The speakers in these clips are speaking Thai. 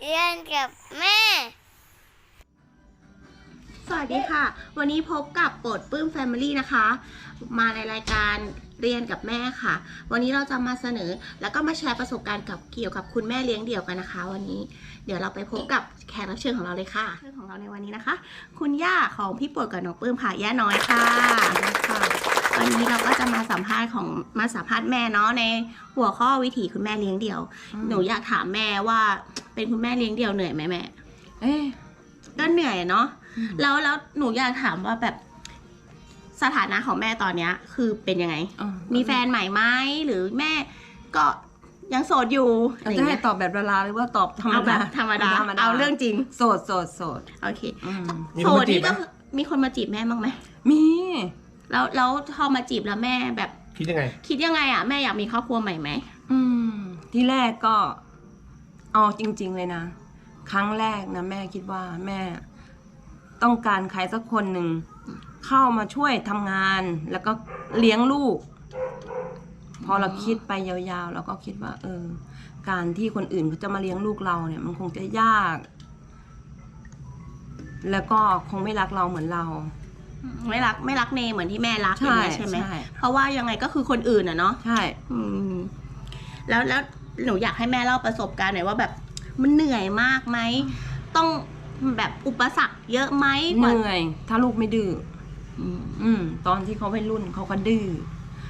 เรียนกับแม่ สวัสดีค่ะ วันนี้พบกับโปรดปลื้มแฟมิลี่นะคะ มาในรายการเรียนกับแม่ค่ะ วันนี้เราจะมาเสนอแล้วก็มาแชร์ประสบการณ์กับเกี่ยวกับคุณแม่เลี้ยงเดี่ยวกันนะคะ วันนี้เดี๋ยวเราไปพบกับแขกรับเชิญของเราเลยค่ะเชิญของเราในวันนี้นะคะ คุณย่าของพี่โปรดกับน้องปลื้มค่ะย่าน้อยค่ะค่ะ วันนี้เราก็จะมาสัมภาษณ์ของมาสัมภาษณ์แม่เนาะในหัวข้อวิถีคุณแม่เลี้ยงเดี่ยว หนูอยากถามแม่ว่าเป็นคุณแม่เลี้ยงเดี่ยวเหนื่อยไหมแม่ เอ๊ะก็เหนื่อยเนาะอืมแล้วแล้วหนูอยากถามว่าแบบสถานะของแม่ตอนเนี้ย คือเป็นยังไงอ๋อมีแฟนใหม่ไหมหรือแม่ก็ยังโสดอยู่อะไรเราจะให้เงี้ยตอบแบบดาราหรือว่าตอบธรรมเอาแบดาบธรรมดาเอาเรื่องจริง โสดโสดโสดโอเคอืมมีโสคนดมาจีนี่บไหมก็คือมีคนมาจีบแม่บ้างไหมมี แล้วแล้วพอมาจีบแล้วแม่แบบ คิดยังไง คิดยังไงอะแม่อยากมีครอบครัวใหม่ไหมอืม ที่แรกก็เอาจริง ๆ เลยนะ ครั้งแรกนะแม่คิดว่าแม่ ต้องการใครสักคนหนึ่ง เข้ามาช่วยทำงาน แล้วก็เลี้ยงลูก พอเราคิดไปยาวๆเราก็คิดว่า เออ การที่คนอื่นเขาจะมาเลี้ยงลูกเราเนี่ย มันคงจะยาก แล้วก็คงไม่รักเราเหมือนเรา ไม่รักไม่รักเนเหมือนที่แม่รักอใช่ย่างเงี้ยใช่ไหมใช่เพราะว่ายังไงก็คือคนอื่นอะเนาะใช่ อืม แล้วแล้วหนูอยากให้แม่เล่าประสบการณ์หน่อยว่าแบบมันเหนื่อยมากไหมต้องแบบอุปสรรคเยอะไหมเหกว่านื่อย ถ้าลูกไม่ดื้ออืมอืม ตอนที่เขาเป็นรุ่นเขาก็ดื้อ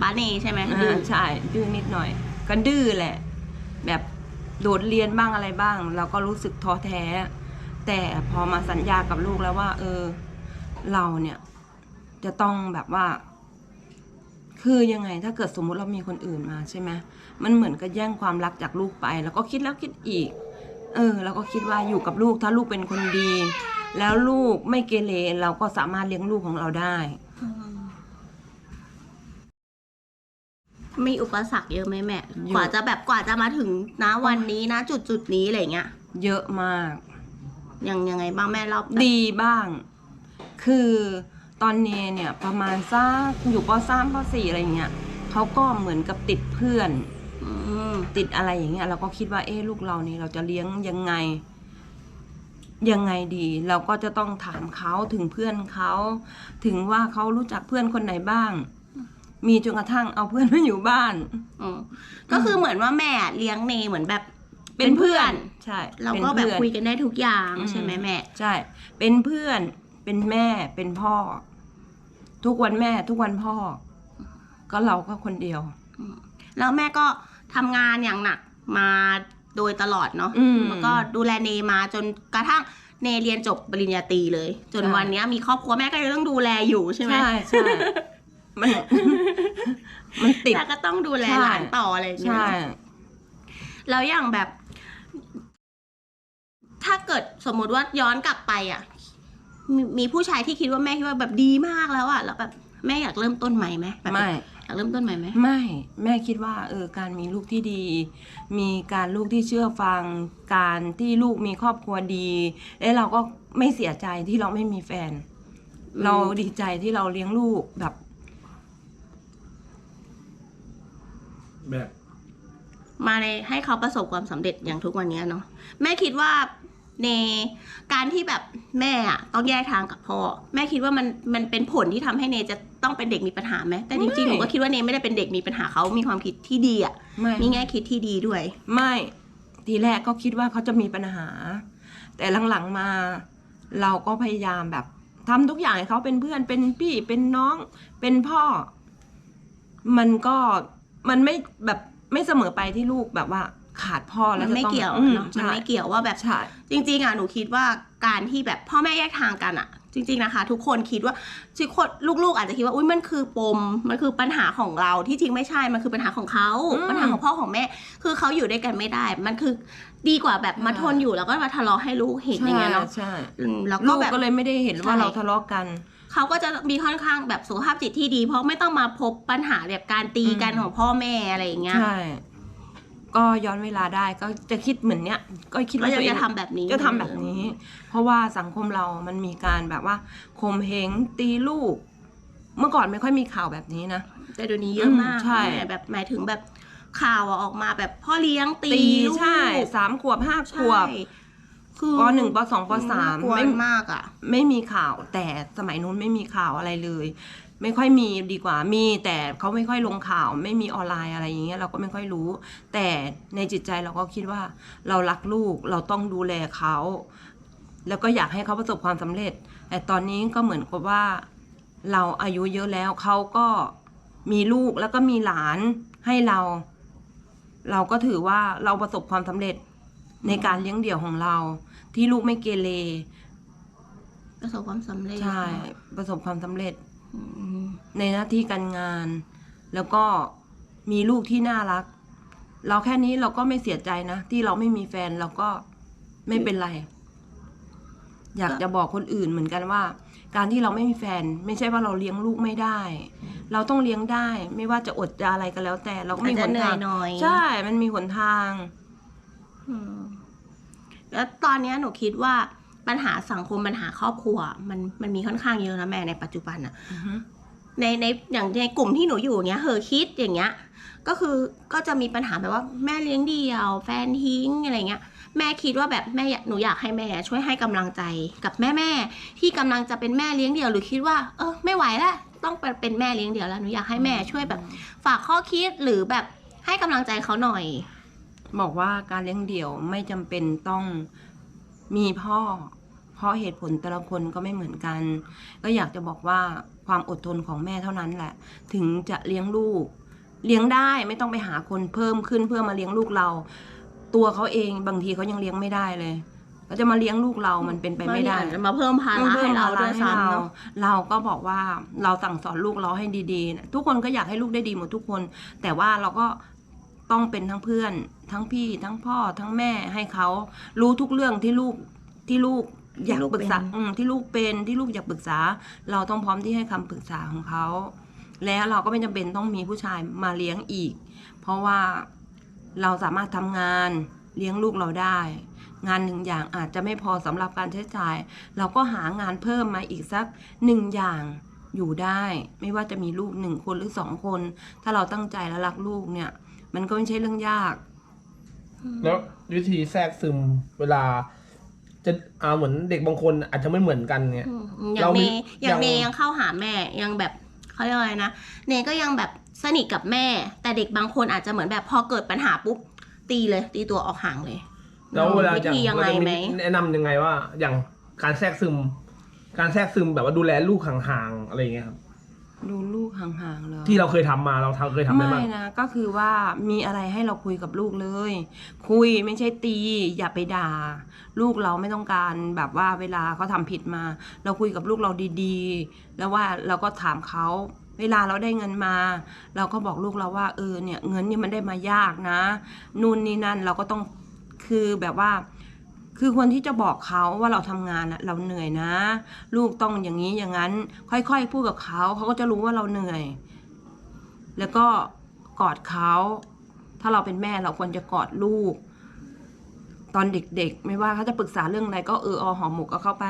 ป้าเนใช่ไหมอ่าใช่ดื้อนิดหน่อย ก็ดื้อแหละ แบบโดดเรียนบ้างอะไรบ้าง เราก็รู้สึกท้อแท้ แต่พอมาสัญญากับลูกแล้วว่า เออ เราเนี่ย จะต้องแบบว่า คือยังไงถ้าเกิดสมมุติเรามีคนอื่นมาใช่ไหมมันเหมือนกับแย่งความรักจากลูกไป แล้วก็คิดแล้วคิดอีก เออเราก็คิดว่าอยู่กับลูกถ้าลูกเป็นคนดี แล้วลูกไม่เกเรเราก็สามารถเลี้ยงลูกของเราได้อืมมีอุปสรรคเยอะไหมแม่ เยอะ กว่าจะแบบกว่าจะมาถึงนะวันนี้นะ จุดจุดๆนี้อะไรเงี้ยเยอะมาก ยังยังไงบ้างแม่เล่าดีบ้าง คือ ตอนเนเนี่ยประมาณสักอยู่ปสามปสี่อะไรเงี้ยเขาก็เหมือนกับติดเพื่อนอืมติดอะไรอย่างเงี้ยเราก็คิดว่าเอ๊ะลูกเรานี่เราจะเลี้ยงยังไง ยังไงดี เราก็จะต้องถามเขาถึงเพื่อนเขาถึงว่าเขารู้จักเพื่อนคนไหนบ้าง มีจนกระทั่งเอาเพื่อนมาอยู่บ้านอืมก็คือเหมือนว่าแม่เลี้ยงเนเหมือนแบบใช่ เราก็ป็นแบบพื่อนคุยกันได้ทุกอย่างอืมใช่ไหมแม่ ใช่ เป็นเพื่อน เป็นแม่ เป็นพ่อ ทุกวันแม่ทุกวันพ่อ ก็เราก็คนเดียว แล้วแม่ก็ทำงานอย่างหนักมาโดยตลอดเนาะอืม แล้วก็ดูแลเนมาจนกระทั่งเนเรียนจบปริญญาตรีเลย จนใช่ วันเนี้ยมีครอบครัวแม่ก็ยังต้องดูแลอยู่ใช่ไหมใช่ใช่มัน มันติด แต่ก็ต้องดูแลใช่หลานต่ออะไรอย่างเงี้ยใช่ เนอะ แล้วอย่างแบบ ถ้าเกิดสมมุติว่าย้อนกลับไปอะ มีมีผู้ชายที่คิดว่าแม่คิดว่าแบบดีมากแล้วอะแล้วแบบแม่อยากเริ่มต้นใหม่ไหมแบบไม่อยากเริ่มต้นใหม่ไหมไม่แม่คิดว่าเออการมีลูกที่ดี มีการลูกที่เชื่อฟัง การที่ลูกมีครอบครัวดี แล้วเราก็ไม่เสียใจที่เราไม่มีแฟนอืมเราดีใจที่เราเลี้ยงลูกแบบ แบบ มาในให้เขาประสบความสำเร็จอย่างทุกวันนี้เนาะแม่คิดว่า ในการที่แบบแม่อะต้องแยกทางกับพ่อ แม่คิดว่ามันมันเป็นผลที่ทำให้เนจะต้องเป็นเด็กมีปัญหาไหมแต่จริงๆหไม่นูก็คิดว่าเนไม่ได้เป็นเด็กมีปัญหาเขามีความคิดที่ดีอะไม่มีแง่คิดที่ดีด้วย ไม่ทีแรกก็คิดว่าเขาจะมีปัญหา แต่หลังๆมา เราก็พยายามแบบทำทุกอย่างให้เขาเป็นเพื่อนเป็นพี่เป็นน้องเป็นพ่อ มันก็มันไม่แบบไม่เสมอไปที่ลูกแบบว่า ขาดพ่อแล้มัวนจะไม่ต้องเกี่ยวอืมเนาะมันใช่ไม่เกี่ยวว่าแบบใช่จริงๆอะหนูคิดว่าการที่แบบพ่อแม่แยกทางกันอะ จริง ๆนะคะ ทุกคนคิดว่าทุกคนลูกๆ อาจจะคิดว่าอุ้ยมันคือปมมันคือปัญหาของเราที่จริงไม่ใช่มันคือปัญหาของเขาอืมปัญหาของพ่อของแม่ คือเขาอยู่ด้วยกันไม่ได้ มันคือดีกว่าแบบมาใช่ทนอยู่แล้วก็มาทะเลาะให้ลูกเห็นอย่างเงี้ยเนาะใช่อืมแล้วลูก็กแบบก็เลยไม่ได้เห็นว่าใช่เราทะเลาะกันเขาก็จะมีค่อนข้างแบบสุขภาพจิตที่ดี เพราะไม่ต้องมาพบปัญหาแบบการตีกันอืมของพ่อแม่อะไรอย่างเงี้ยใช่ ก็ย้อนเวลาได้ก็จะคิดเหมือนเนี้ยก็คิดก็ว่ายัตัวงเองจะทำแบบนี้ จะทำแบบนี้ เพราะว่าสังคมเรามันมีการแบบว่าข่มเหงตีลูก เมื่อก่อนไม่ค่อยมีข่าวแบบนี้นะ แต่เดี๋ยวนี้เยอะมากอืมใช่ แม่แบบหมายถึงแบบข่าวอะออกมาแบบพ่อเลี้ยงตีตีลูกใช่สามขวบห้าขวบใช่คือปหนึ่งปสองปสามน่กลัวไม่ มากอะ ไม่มีข่าวแต่สมัยนู้นไม่มีข่าวอะไรเลย ไม่ค่อยมีดีกว่ามีแต่เขาไม่ค่อยลงข่าว ไม่มีออนไลน์อะไรอย่างเงี้ยเราก็ไม่ค่อยรู้ แต่ในจิตใจเราก็คิดว่าเรารักลูกเราต้องดูแลเขาแล้วก็อยากให้เขาประสบความสำเร็จ แต่ตอนนี้ก็เหมือนกับว่าเราอายุเยอะแล้วเขาก็มีลูกแล้วก็มีหลานให้เรา เราก็ถือว่าเราประสบความสำเร็จในการเลี้ยงเดี่ยวของเรา ที่ลูกไม่เกเรประสบความสำเร็จใช่ประสบความสำเร็จอืม ในหน้าที่การงาน แล้วก็มีลูกที่น่ารัก เราแค่นี้เราก็ไม่เสียใจนะ ที่เราไม่มีแฟนเราก็ไม่เป็นไร อยากจะบอกคนอื่นเหมือนกันว่า การที่เราไม่มีแฟน ไม่ใช่ว่าเราเลี้ยงลูกไม่ได้ เราต้องเลี้ยงได้ ไม่ว่าจะอดจะอะไรก็แล้ว แต่เราก็อาจมีหจะนเหนื่อทายงหน่อยใช่ มันมีหนทางอืมแล้วตอนเนี้ยหนูคิดว่า ปัญหาสังคมปัญหาครอบครัว มันมันมีค่อนข้างเยอะนะแม่ในปัจจุบันอะอือฮึในในอย่างในกลุ่มที่หนูอยู่เนี้ยเฮอคิดอย่างเงี้ย ก็คือก็จะมีปัญหาแบบว่าแม่เลี้ยงเดี่ยว แฟนทิ้งอะไรเงี้ย แม่คิดว่าแบบแม่อยากหนูอยากให้แม่ ช่วยให้กำลังใจกับแม่แม่ๆที่กำลังจะเป็นแม่เลี้ยงเดี่ยวหรือคิดว่า เออไม่ไหวแล้วต้องไปเป็นแม่เลี้ยงเดี่ยวแล้วหนูอยากให้แม่ช่วยแบบ ฝากข้อคิดหรือแบบให้กำลังใจเขาหน่อย บอกว่าการเลี้ยงเดี่ยวไม่จำเป็นต้องมีพ่อ เพราะเหตุผลแต่ละคนก็ไม่เหมือนกัน ก็อยากจะบอกว่าความอดทนของแม่เท่านั้นแหละ ถึงจะเลี้ยงลูก เลี้ยงได้ไม่ต้องไปหาคนเพิ่มขึ้นเพื่อมาเลี้ยงลูกเรา ตัวเขาเองบางทีเขายังเลี้ยงไม่ได้เลยเขาจะมาเลี้ยงลูกเรามันเป็นไปไม่ได้นอาจจะมาเพิ่มภาระให้เราด้วยซ้ำเนาะเราก็บอกว่าเราสั่งสอนลูกเราให้ดีๆนะทุกคนก็อยากให้ลูกได้ดีหมดทุกคน แต่ว่าเราก็ต้องเป็นทั้งเพื่อน ทั้งพี่ ทั้งพ่อ ทั้งแม่ให้เขารู้ทุกเรื่องที่ลูกที่ลูก อยากที่ลูกปรึกษาเป็นอืมที่ลูกเป็นที่ลูกอยากปรึกษา เราต้องพร้อมที่ให้คำปรึกษาของเขา แล้วเราก็ไม่จำเป็นต้องมีผู้ชายมาเลี้ยงอีก เพราะว่าเราสามารถทำงานเลี้ยงลูกเราได้ งานหนึ่งอย่างอาจจะไม่พอสำหรับการใช้จ่าย เราก็หางานเพิ่มมาอีกสักหนึ่งอย่างอยู่ได้ ไม่ว่าจะมีลูกหนึ่งคนหรือสองคน ถ้าเราตั้งใจและรักลูกเนี่ย มันก็ไม่ใช่เรื่องยาก แล้ววิธีแทรกซึมเวลา จะเอาเหมือนเด็กบางคนอาจจะไม่เหมือนกันเนี่ย อืมอย่าเรางมีเนอย่างอย่างเนยังเข้าหาแม่ยังแบบเขาเรียกว่าอะไรนะเนก็ยังแบบสนิทกับแม่ แต่เด็กบางคนอาจจะเหมือนแบบพอเกิดปัญหาปุ๊บตีเลย ตีตัวออกห่างเลยแล้วเวลาวิจะธียังไงเราจะไหม แนะนำยังไงว่า อย่างการแทรกซึม การแทรกซึมแบบว่าดูแลลูกห่างๆอะไรอย่างเงี้ยครับ ดูลูกห่างๆเลยที่เราเคยทำมาเราทำเคยทำได้ไม่บ้าง นะก็คือว่ามีอะไรให้เราคุยกับลูกเลย คุยไม่ใช่ตี อย่าไปด่า ลูกเราไม่ต้องการแบบว่าเวลาเขาทำผิดมา เราคุยกับลูกเราดีๆ แล้วว่าเราก็ถามเขาเวลาเราได้เงินมา เราก็บอกลูกเราว่าเออเนี่ยเงินเนี่ยมันได้มายากนะนู่นนี่นั่นเราก็ต้องคือแบบว่า คือคนที่จะบอกเขาว่าเราทำงานอะเราเหนื่อยนะ ลูกต้องอย่างนี้อย่างนั้น ค่อยๆพูดกับเขาเขาก็จะรู้ว่าเราเหนื่อย แล้วก็กอดเขาถ้าเราเป็นแม่เราควรจะกอดลูก ตอนเด็กๆ ไม่ว่าเขาจะปรึกษาเรื่องอะไรก็เอออหอมหมกก็เข้าไป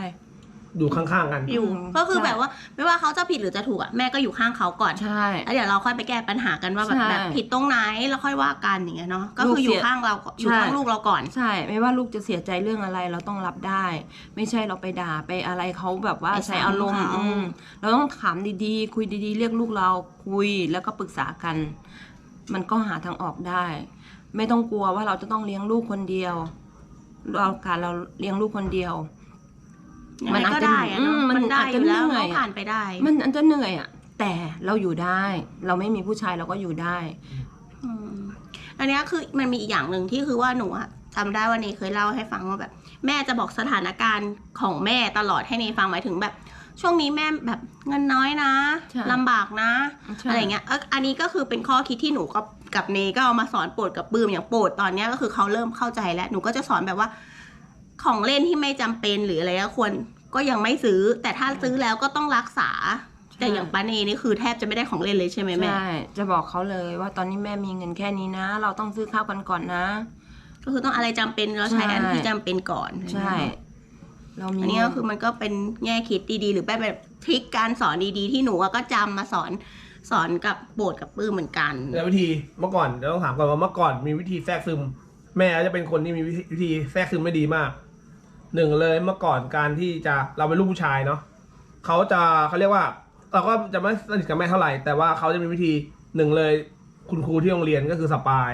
อยู่ข้างๆกันอยู่อืมก็คือใช่แบบว่าไม่ว่าเขาจะผิดหรือจะถูกอะแม่ก็อยู่ข้างเขาก่อนใช่แล้วเดี๋ยวเราค่อยไปแก้ปัญหากันว่าแบบใช่ แบบผิดตรงไหนแล้วค่อยว่ากันอย่างเงี้ยเนาะก็คือลูกอเสียู่ยข้างเราอยู่ใช่ข้างลูกเราก่อน ใช่ ไม่ว่าลูกจะเสียใจเรื่องอะไรเราต้องรับได้ ไม่ใช่เราไปด่าไปอะไรเขาแบบว่าไปใส่อารมณ์ซ้ำเขา อืมเราต้องถามดีๆ คุยดีๆ เรียกลูกเราคุยแล้วก็ปรึกษากัน มันก็หาทางออกได้ ไม่ต้องกลัวว่าเราจะต้องเลี้ยงลูกคนเดียวเราการเราเลี้ยงลูกคนเดียวยัง มันไงอาจก็จะได้อะเนาะอืมมันมันได้อาจอจะยู่แล้วเหนื่อยเราอะผ่านไปได้ มันอาจจะเหนื่อยอะ แต่เราอยู่ได้ เราไม่มีผู้ชายเราก็อยู่ได้ อืมอันเนี้ยคือมันมีอีกอย่างหนึ่งที่คือว่าหนูอะจำได้ว่าเนเคยเล่าให้ฟังว่าแบบ แม่จะบอกสถานการณ์ของแม่ตลอดให้เนฟังหมายถึงแบบ ช่วงนี้แม่แบบเงินน้อยนะใช่ ลำบากนะใช่อะไรเงี้ยเอ้ออันนี้ก็คือเป็นข้อคิดที่หนูกับกับเนก็เอามาสอนโปรดกับปื้มอย่างโปรดตอนเนี้ยก็คือเขาเริ่มเข้าใจแล้วหนูก็จะสอนแบบว่า ของเล่นที่ไม่จำเป็นหรืออะไรก็ควรก็ยังไม่ซื้อ แต่ถ้าซื้อแล้วก็ต้องรักษา แต่อย่างป้าเนนี่คือแทบจะไม่ได้ของเล่นเลยใช่ไหมแม่ใช่จะบอกเขาเลยว่าตอนนี้แม่มีเงินแค่นี้นะ เราต้องซื้อข้าวกันก่อนนะ ก็คือต้องอะไรจำเป็นเราใช้อันใช่ที่จำเป็นก่อนใช่เรามีอันนี้ก็คือมันก็เป็นแง่คิดดีๆ หรือแบบแบบทริคการสอนดีๆ ที่หนูอะก็จำมาสอนสอนกับโบสถ์กับปื้มเหมือนกัน แล้ววิธีเมื่อก่อนเดี๋ยวต้องถามก่อนว่าเมื่อก่อนมีวิธีแทรกซึม แม่จะเป็นคนที่มีวิธีวิธีแทรกซึมไม่ดีมาก หนึ่งเลยเมื่อก่อนการที่จะเราเป็นลูกผู้ชายเนาะเขาจะเขาเรียกว่า เราก็จะไม่สนิทกับแม่เท่าไหร่แต่ว่าเขาจะมีวิธีหนึ่งเลยคุณครูที่โรงเรียนก็คือสปาย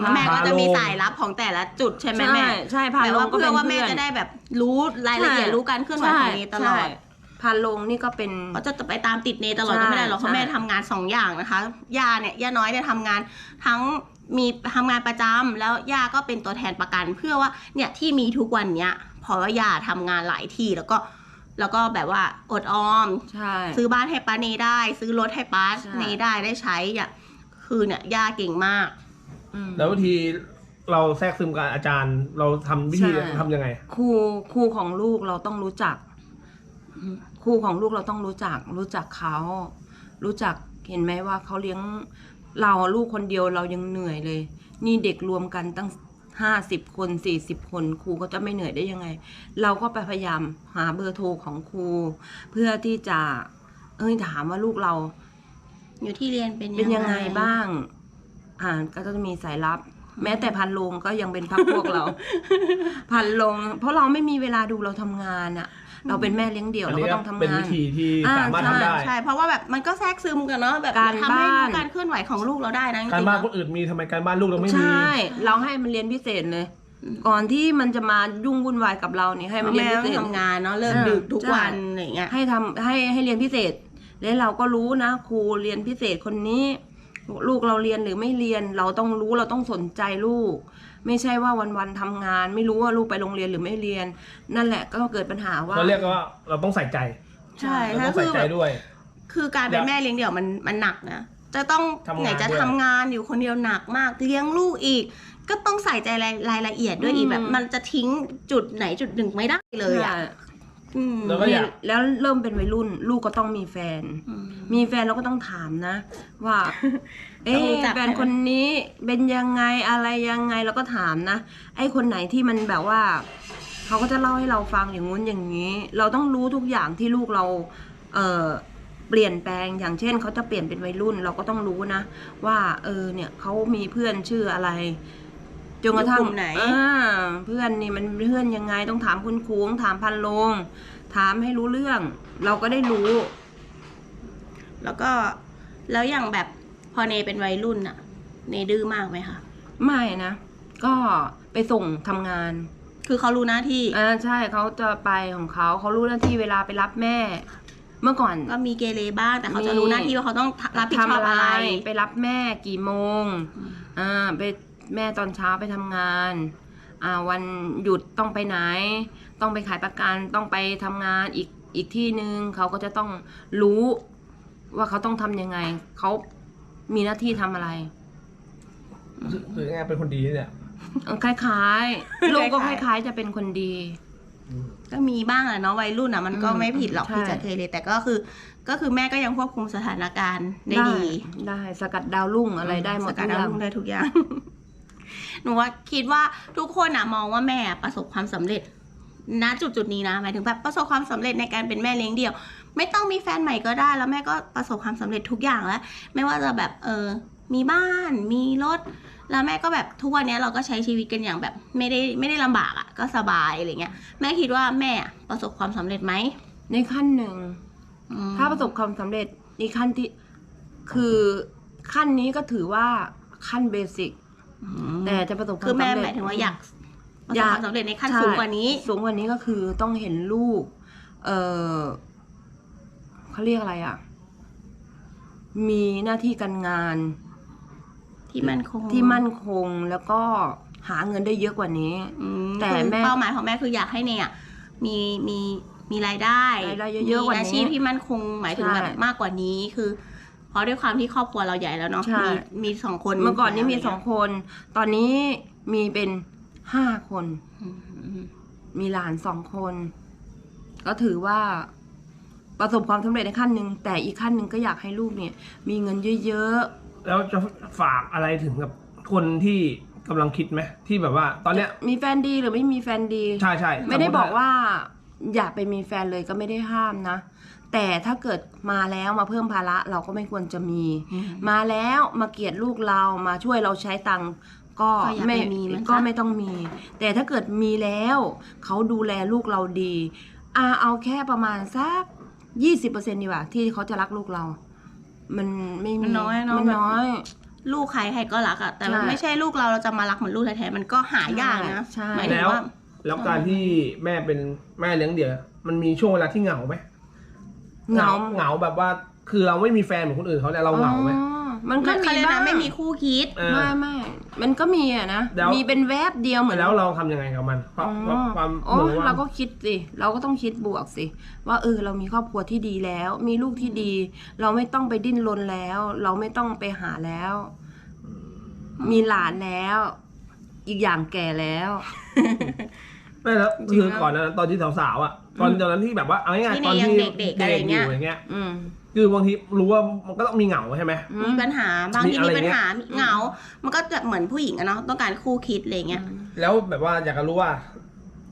แล้วแม่ก็จะมีพาลงสายลับของแต่ละจุดใช่ไหมใช่แม่ ใช่พาแต่ลว่างก็เพื่เป็อนว่าแม่เพื่อนจะได้แบบรู้รายละเอียดรู้การเคลื่อนไหวของเนตลอดใช่พาลงนี่ก็เป็น เขาจะไปตามติดเนตลอดใช่ก็ไม่ได้หรอกเพราะใช่ แม่ทำงานสองอย่างนะคะย่าเนี่ยย่าน้อยเนี่ยทำงานทั้ง มีทำงานประจำแล้วย่าก็เป็นตัวแทนประกัน เพื่อว่าเนี่ยที่มีทุกวันเนี้ยเพราะว่าย่าทำงานหลายที่แล้วก็แล้วก็แบบว่าอดออมใช่ซื้อบ้านให้ป้าเนได้ ซื้อรถให้ป้าใช่เนได้ได้ใช้อะคือเนี่ยย่าเก่งมากอืมแล้ววิธีเราแทรกซึมกับอาจารย์ เราทำวิธีใช่ทำยังไง ครูครูของลูกเราต้องรู้จัก ครูของลูกเราต้องรู้จัก รู้จักเขา รู้จักเห็นไหมว่าเขาเลี้ยง เราลูกคนเดียวเรายังเหนื่อยเลย นี่เด็กรวมกันตั้งห้าสิบคนสี่สิบคนครูก็จะไม่เหนื่อยได้ยังไง เราก็ไปพยายามหาเบอร์โทรของครูเพื่อที่จะ เอ้ยถามว่าลูกเรา อยู่ที่เรียนเป็นเป็นยังไงบ้าง อ่าก็จะมีสายลับ แม้แต่พันโลงก็ยังเป็นพักพวกเรา พันโลง เพราะเราไม่มีเวลาดูเราทำงานอะ เราเป็นแม่เลี้ยงเดี่ยวอันเรานี้ก็ก็ต้องทำเป็นงานวิธีที่อ่าสามารถทำได้ ใช่เพราะว่าแบบมันก็แทรกซึมกันเนาะแบบการทำให้รู้บ้าน การเคลื่อนไหวของลูกเราได้นะจริงๆการบ้านนะคนอื่นมีทำไมการบ้านลูกเราไม่ใชมี่เราให้มันเรียนพิเศษเลยอืมก่อนที่มันจะมายุ่งวุ่นวายกับเราเนี่ยให้มันเรียนแม่พิต้อเศษงทำงานเนาะเลิกอ่าดึกทุกใช่วันอะไรอย่างเงี้ย ให้ทำให้ให้เรียนพิเศษ แล้วเราก็รู้นะ ครูเรียนพิเศษคนนี้ ลูกเราเรียนหรือไม่เรียนเราต้องรู้เราต้องสนใจลูก ไม่ใช่ว่าวันๆทำงาน ไม่รู้ว่าลูกไปโรงเรียนหรือไม่เรียน นั่นแหละก็เกิดปัญหาว่าเราเรียกว่าเราต้องใส่ใจใช่เราถ้าต้องใส่คือใจแบบด้วย คือการเป็นอยากแม่เลี้ยงเดี่ยวมันมันหนักนะจะต้องทำงานไหนจะด้วยทำงานอยู่คนเดียวหนักมากเลี้ยงลูกอีก ก็ต้องใส่ใจรายรายละเอียดด้วยอีกอืมแบบ มันจะทิ้งจุดไหนจุดหนึ่งไม่ได้เลยอะใช่ อืมแล้วก็อยาก แล้วเริ่มเป็นวัยรุ่น ลูกก็ต้องมีแฟนอืมมีแฟนเราก็ต้องถามนะ ว่า เอ๊ต้องรู้จัก แฟนคนนี้เป็นยังไงอะไรยังไงเราก็ถามนะ ไอ้คนไหนที่มันแบบว่า เขาก็จะเล่าให้เราฟังอย่างงู้นอย่างนี้ เราต้องรู้ทุกอย่างที่ลูกเรา เออเปลี่ยนแปลงอย่างเช่นเขาจะเปลี่ยนเป็นวัยรุ่น เราก็ต้องรู้นะ ว่า เออเนี่ยเขามีเพื่อนชื่ออะไร จนกระทั่งอยู่กลุ่มไหนอ่าเพื่อนนี่มันเพื่อนยังไงต้องถามคุณครูต้องถามพันโลง ถามให้รู้เรื่อง เราก็ได้รู้ แล้วก็แล้วอย่างแบบพอเนเป็นวัยรุ่นอะเนดื้อมากไหมคะไม่นะก็ไปส่งทำงาน คือเขารู้หน้าที่อ่าใช่เขาจะไปของเขาเขารู้หน้าที่เวลาไปรับแม่ เมื่อก่อนก็มีเกเรบ้างแต่เขาจะมีรู้หน้าที่ว่าเขาต้องรับผิดชอบอะไร ไปรับแม่กี่โมงอ่าไป แม่ตอนเช้าไปทำงานอ่าวันหยุดต้องไปไหน ต้องไปขายประกันต้องไปทำงานอีกอีกที่หนึ่งเขาก็จะต้องรู้ว่าเขาต้องทำยังไง เขามีหน้าที่ทำอะไรหรือไงเป็นคนดีเนี่ยคล้ายๆลูกก็คล้ายๆ จะเป็นคนดี ก็มีบ้างแหละเนาะวัยรุ่นอะมันก็อืมไม่ผิดหรอกใช่ที่จะเกเรแต่ก็คือ ก็คือแม่ก็ยังควบคุมสถานการณ์ได้ดี ได้สกัดดาวรุ่งอะไรได้หมดสกัทุดกอดาวย่างรุ่งได้ทุกอย่าง หนูว่าคิดว่าทุกคนอะมองว่าแม่ประสบความสำเร็จณจุดจุดๆนี้นะหมายถึงแบบประสบความสำเร็จในการเป็นแม่เลี้ยงเดี่ยว ไม่ต้องมีแฟนใหม่ก็ได้ แล้วแม่ก็ประสบความสำเร็จทุกอย่างแล้ว ไม่ว่าจะแบบเออมีบ้าน มีรถ แล้วแม่ก็แบบทุกวันนี้เราก็ใช้ชีวิตกันอย่างแบบไม่ได้ไม่ได้ลำบากอะ่ะก็สบายอะไรเงี้ยแม่คิดว่าแม่อะประสบความสำเร็จไหมในขั้นหนึ่งอืมถ้าประสบความสำเร็จในขั้นที่คือขั้นนี้ก็ถือว่าขั้นเบสิกอืม แต่จะประสบความคือสำแม่เร็จหมายถึงว่าอยากประสอบยากความสำเร็จในขั้นใช่ สูงกว่านี้ สูงกว่านี้ก็คือต้องเห็นลูก เออเขาเรียกอะไรอะ มีหน้าที่การงาน ที่มั่นคงที่มั่นคงแล้วก็หาเงินได้เยอะกว่านี้ อืมแต่คือแม่เป้าหมายของแม่คืออยากให้เนี่ย มีมีมีรายได้รายได้เยอะๆกว่านี้มีอาชีพที่มั่นคงหมายถึงใช่แบบมากกว่านี้คือเพ ราะด้วยความที่ครอบครัวเราใหญ่แล้วเนาะใช่ มีมีสองคนเมื่อก่อนนี้มีสองคน ตอนนี้มีเป็นห้าคนอืมอืมมีหลานสองคน ก็ถือว่าประสบความสำเร็จในขั้นหนึ่งแต่อีกขั้นหนึ่งก็อยากให้ลูกเนี่ย มีเงินเยอะแล้วจะฝากอะไรถึงกับคนที่กำลังคิดไหมที่แบบว่า ตอนเนี้ยๆมีแฟนดีหรือไม่มีแฟนดี ใช่ใช่ไม่ได้สติบอกว่า อย่าไปมีแฟนเลยก็ไม่ได้ห้ามนะ แต่ถ้าเกิดมาแล้วมาเพิ่มภาระเราก็ไม่ควรจะมีอืมมาแล้วมาเกลียดลูกเรามาช่วยเราใช้ตังค์ก็ก็อย่าไปไม่มีมันซะ ก็ไม่ต้องมี แต่ถ้าเกิดมีแล้วเขาดูแลลูกเราดีอ่าเอาแค่ประมาณสักยี่สิบเปอร์เซ็นดีกว่าที่เขาจะรักลูกเรา มันไม่มีมันน้อยเนอะมันน้อย ลูกใครใครก็รักอะแต่มันใช่ ไม่ใช่ลูกเราเราจะมารักเหมือนลูกแท้ๆมันก็หายากนะ ใช่หมายถึง แล้ว ว่า แล้วการที่แม่เป็นแม่เลี้ยงเดี่ยว มันมีช่วงเวลาที่เหงาไหม เหงา เหงาแบบว่าคือเราไม่มีแฟนเหมือนคนอื่นเขาเนี่ยเราเหงาไหม อ๋อมันก็เขามีเรียกบ้านะงไม่มีคู่คิด เออ ไม่ไม่มันก็มีอะนะแล้ว มีเป็นแวบเดียวเหมือนแล้วเราทำยังไงกับมันเพราะอ๋อเพราะความโอ้เหมือนว่า เราก็คิดสิเราก็ต้องคิดบวกสิ ว่าเออเรามีครอบครัวที่ดีแล้ว มีลูกที่ดี เราไม่ต้องไปดิ้นรนแล้ว เราไม่ต้องไปหาแล้ว มีหลานแล้ว อีกอย่างแก่แล้ว ไม่แล้วจริงๆคือแล้วก่อนนั้นตอนที่สาวๆอะตอนตอนนั้นที่แบบว่าเอาง่ายที่ๆตอนยังที่เด็กๆอะไรเงี้ย อยู่อย่างเงี้ย อืม คือบางทีรู้ว่ามันก็ต้องมีเหงาใช่ไหม มีปัญหาบางทีมีอะไรมีปัญหาเงี้ยเหงา มันก็จะเหมือนผู้หญิงอะเนาะต้องการคู่คิดอะไรเงี้ยแล้วแบบว่าอยากจะรู้ว่า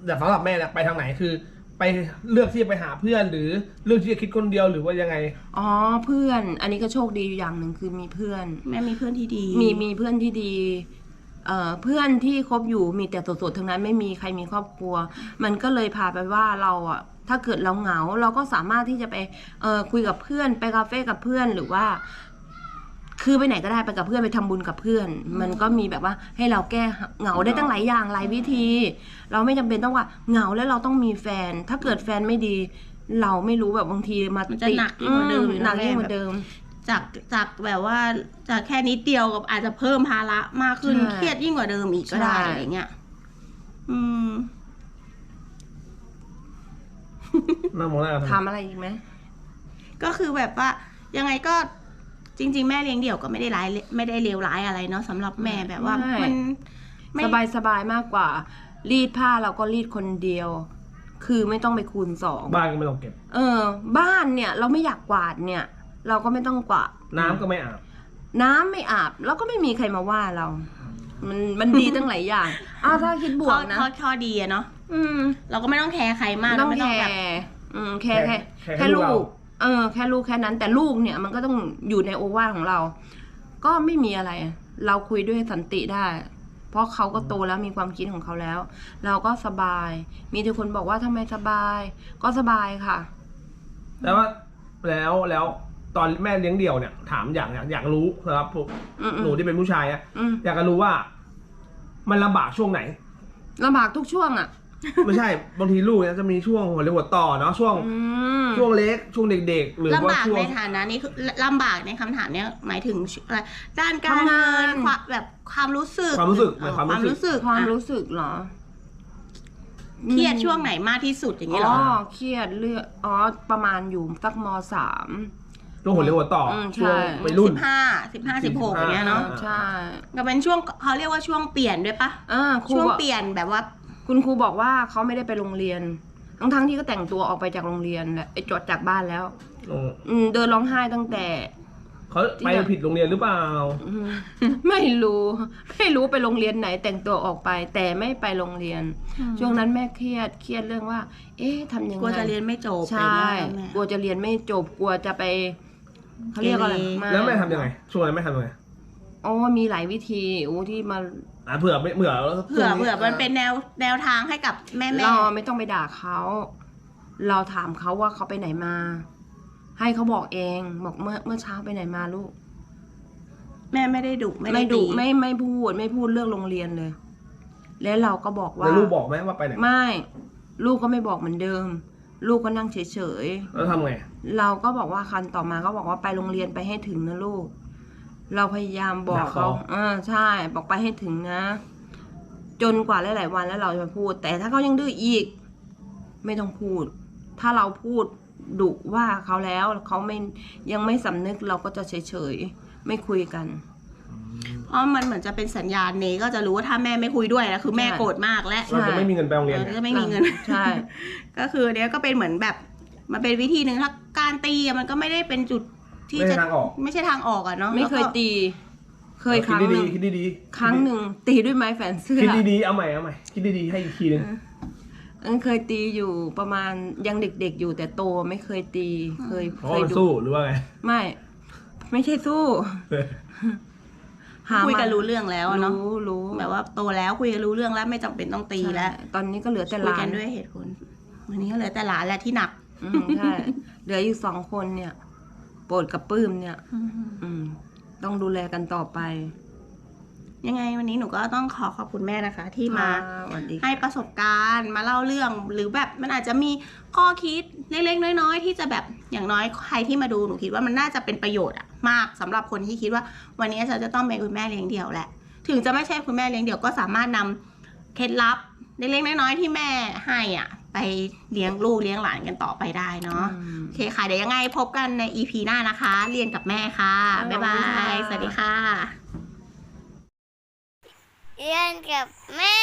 อยากสำหรับแม่เนี่ยไปทางไหนคือ ไปเลือกที่จะไปหาเพื่อนหรือเลือกที่จะคิดคนเดียวหรือว่ายังไง อ๋อเพื่อน อันนี้ก็โชคดีอยู่อย่างหนึ่งคือมีเพื่อน แม่มีเพื่อนที่ดีมีมีเพื่อนที่ดี เอ่อเพื่อนที่คบอยู่มีแต่สดๆทั้งนั้นไม่มีใครมีครอบครัว มันก็เลยพาไปว่าเราอะถ้าเกิดเราเหงาเราก็สามารถที่จะไปเอ่อคุยกับเพื่อนไปคาเฟ่กับเพื่อนหรือว่า คือไปไหนก็ได้ไปกับเพื่อนไปทำบุญกับเพื่อน มันก็มีแบบว่าให้เราแก้เหงาได้ตั้งหลายอย่างหลายวิธี เราไม่จำเป็นต้องว่าเหงาแล้วเราต้องมีแฟน ถ้าเกิดแฟนไม่ดี เราไม่รู้แบบบางทีมามันจะหนักยิ่งกว่าเดิมอืหนักยิ่งกว่าเดิม จากจากแบบว่าจากแค่นิดเดียวกับอาจจะเพิ่มภาระมากขึ้น ใช่เครียดยิ่งกว่าเดิมอีกก็ได้ใช่ อะไรเงี้ย อืมนั่งมองหน้ากันทำไม ทำอะไรอีกไหม ก็คือแบบว่ายังไงก็จริง ๆ แม่เลี้ยงเดี่ยวก็ไม่ได้ร้ายไม่ได้เลวร้ายอะไรเนาะสำหรับแม่แบบว่าใช่ มันไม่ สบายสบายมากกว่า รีดผ้าเราก็รีดคนเดียว คือไม่ต้องไปคูณสองบ้านก็ไม่ต้องเก็บ เออ บ้านเนี่ย เราไม่อยากกวาดเนี่ย เราก็ไม่ต้องกวาดน้ำก็ไม่อาบ น้ำไม่อาบ แล้วก็ไม่มีใครมาว่าเรา มันมันดีตั้งหลายอย่าง อ้าวถ้าคิดบวข้อกนะ ข้อข้อดีอะเนาะอืม เราก็ไม่ต้องแคร์ใครมากต้องไม่แคต้องแบบ ร์อืมแค่แค่แค่แค่แค่ลูลูกเรากเออ แค่ลูกแค่นั้น แต่ลูกเนี่ยมันก็ต้องอยู่ในโอวาทของเรา ก็ไม่มีอะไร เราคุยด้วยสันติได้ เพราะเขาก็โตแล้วมีความคิดของเขาแล้ว เราก็สบาย มีทุกคนบอกว่าทำไมสบาย ก็สบายค่ะแล้วว่าแล้วแล้ว ตอนแม่เลี้ยงเดี่ยวเนี่ยถามอย่างอยากอยากรู้นะครับผมอืมๆหนูที่เป็นผู้ชายอะอืมอยากจะรู้ว่า มันลำบากช่วงไหน ลำบากทุกช่วงอะไม่ใช่บางทีลูกเนี่ยจะมีช่วงหัวเรียวหัวต่อเนาะช่วง อืมช่วงเล็กช่วงเด็ก ๆ หรือว่าลำบากช่วง ในฐานะนี้คือลำบากในคำถามเนี้ยหมายถึงอะไรด้านการทำงานเงินความแบบความรู้สึกความรู้สึกเออความรู้สึกความรู้สึก ความอะรู้สึกเหรอเครียดช่วงไหนมากที่สุดอย่างนี้เหรอ๋ออเครียดเลือดอ๋อประมาณอยู่สักมสาม ช่วงหัวเรียวหัวต่ออมช่วงใช่วัยรุ่น สิบห้าสิบห้าสิบหกอย่างเงี้ยเนาะอ่าใช่ก็เป็นช่วงเขาเรียกว่าช่วงเปลี่ยนด้วยปะอ่าครูช่วงอะเปลี่ยนแบบว่า คุณครูบอกว่าเขาไม่ได้ไปโรงเรียน ทั้งทั้งๆที่ก็แต่งตัวออกไปจากโรงเรียนแหละไอ้จดจากบ้านแล้วอืมอืมเดินร้องไห้ตั้งแต่ เขาไปผิดโรงเรียนหรือเปล่า อืมไม่รู้ ไม่รู้ไปโรงเรียนไหนแต่งตัวออกไป แต่ไม่ไปโรงเรียน ช่วงนั้นแม่เครียดเครียดเรื่องว่า เอ๊ะทำยังไงกลัวจะเรียนไม่จบใช่อะไรเงี้ยกลัวจะเรียนไม่จบกลัวจะไป เขาเรียกอะไรเกเรแล้วแม่ทำยังไง ช่วงนั้นแม่ทำยังไงอ๋อมีหลายวิธีโอ้ที่มาอะเผื่อไม่เผื่อเผื่อเผื่อมันเป็นแนวแนวทางให้กับแม่แม่เราไม่ต้องไปด่าเขาเราถามเขาว่าเขาไปไหนมา ให้เขาบอกเองบอกเมื่อเมื่อเช้าไปไหนมาลูก แม่ไม่ได้ดุไม่ได้ไม่ดุตีไม่ไม่พูดไม่พูดเรื่องโรงเรียนเลย แล้วเราก็บอกว่าแล้วลูกบอกไหมว่าไปไหนไม่ลูกก็ไม่บอกเหมือนเดิม ลูกก็นั่งเฉยแล้วทำไง ๆ เราก็บอกว่าคันต่อมาก็บอกว่าไปโรงเรียนไปให้ถึงนะลูก เราพยายามบอกเขาอ่าใช่ บอกไปให้ถึงนะ จนกว่าหลายๆวันแล้วเราจะพูด แต่ถ้าเขายังดื้ออีก ไม่ต้องพูด ถ้าเราพูดดุว่าเขาแล้วเขาไม่ยังไม่สำนึกเราก็จะเฉยๆไม่คุยกัน เพราะมันเหมือนจะเป็นสัญญาณเนก็จะรู้ว่าถ้าแม่ไม่คุยด้วยนะคือแม่ใช่โกรธมากและใช่เราจะไม่มีเงินไปโรงเรียนเออเนี่ยจะไม่มีเงิน ใช่ ก็คือเนี้ยก็เป็นเหมือนแบบมันเป็นวิธีหนึ่งถ้าการตีอะมันก็ไม่ได้เป็นจุดที่ไม่ใช่จะทางออกไม่ใช่ทางออกอะเนาะไม่เคยแล้วก็ตี เคยครั้งคิดหดีนึ่งๆคิดดีๆครั้งหนึ่งตีด้วยไม้แฝนเสื้อคิดดีๆเอาใหม่เอาใหม่คิดดีๆให้อีกทีหนึงเออเคยตีอยู่ประมาณยังเด็กๆอยู่แต่โตไม่เคยตีเคยเพราะเคว่ายมันดุสู้หรือว่าไง ไม่ ไม่ใช่สู้ หาคุยกันมารู้เรื่องแล้วอะเนาะรู้รู้แบบว่าโตแล้วคุยกันรู้เรื่องแล้วไม่จำเป็นต้องตีแล้วใช่ตอนนี้ก็เหลือแต่หคุยลากันนด้วยเหตุผลวันนี้ก็เหลือแต่หลานแหละที่หนักอืมใช่เหลืออยู่สองคนเนี่ยโปรดกับปื้มเนี่ย อืมต้องดูแลกันต่อไป ยังไงวันนี้หนูก็ต้องขอขอบคุณแม่นะคะ ที่มาค่ะสวัสดีให้ประสบการณ์มาเล่าเรื่อง หรือแบบมันอาจจะมีข้อคิดเล็กๆน้อยๆที่จะแบบอย่างน้อยใครที่มาดูหนูคิดว่ามันน่าจะเป็นประโยชน์อะ มากสำหรับคนที่คิดว่า วันนี้ฉันจะต้องเป็นคุณแม่เลี้ยงเดี่ยวแหละ ถึงจะไม่ใช่คุณแม่เลี้ยงเดี่ยวก็สามารถนำเคล็ดลับเล็กๆน้อยๆที่แม่ให้อะ ไปเลี้ยงลูกเลี้ยงหลานกันต่อไปได้เนาะอืมโอเคค่ะเดี๋ยวยังไงพบกันใน EP หน้านะคะ เรียนกับแม่ค่ะ บ๊ายบาขอบคุณค่ะยสวัสดีค่ะ เรียนกับแม่